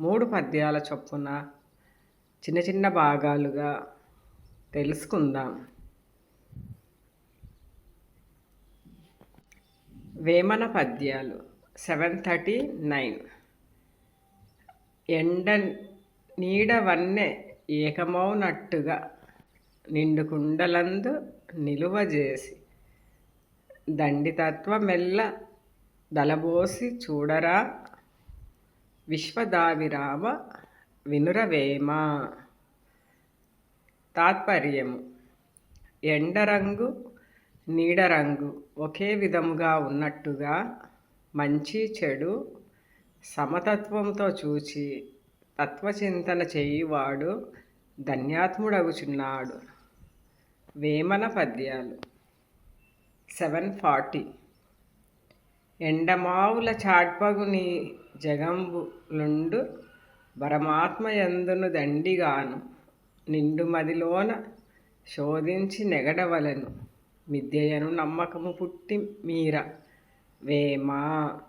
మూడు పద్యాల చొప్పున చిన్న చిన్న భాగాలుగా తెలుసుకుందాం. వేమన పద్యాలు సెవెన్ థర్టీ నైన్. ఎండ నీడవన్నె ఏకమౌనట్టుగా నిండు కుండలందు దండితత్వ దండితత్వమెల్ల దలబోసి చూడరా విశ్వదావిరామ వినురవేమ. తాత్పర్యము. ఎండరంగు నీడరంగు ఒకే విధముగా ఉన్నట్టుగా మంచి చెడు సమతత్వంతో చూచి తత్వచింతన చేయువాడు ధన్యాత్ముడగుచున్నాడు. వేమన పద్యాలు. Seven forty. ఎండమావుల చాట్పగుని జగంబులుండు పరమాత్మయందును దండిగాను. నిండు మదిలోన శోధించి నెగడవలను. మిద్యయను నమ్మకము పుట్టి మీర వేమా.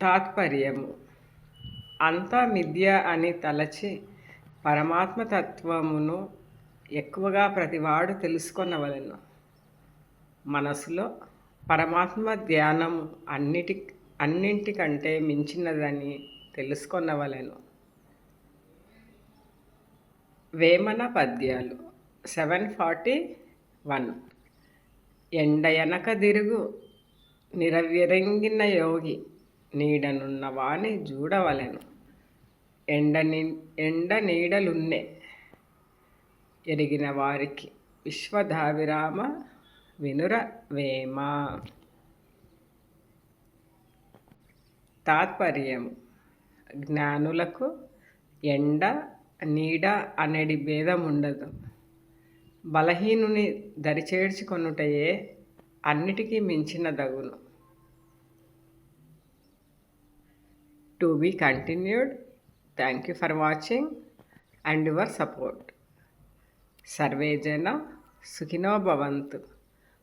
తాత్పర్యము. అంతా మిథ్య అని తలచి పరమాత్మ తత్వమును ఎక్కువగా ప్రతివాడు తెలుసుకొనవలను. మనసులో పరమాత్మ ధ్యానం అన్నిటి అన్నింటికంటే మించినదని తెలుసుకొనవలెను. వేమన పద్యాలు సెవెన్ ఫార్టీ వన్. ఎండయనక దిరుగు నిరవ్యరంగిన యోగి నీడనున్న వాణి చూడవలెను ఎండని ఎండ నీడలున్నే ఎరిగిన వారికి విశ్వధావిరామ వినుర వేమ తాత్పర్యం. జ్ఞానులకు ఎండ నీడ అనేది భేదం ఉండదు. బలహీనుని దరిచేర్చుకొనుటయే అన్నిటికీ మించిన దగును. To be continued. Thank you for watching and your support. Survey జన సుఖినో భవంతు.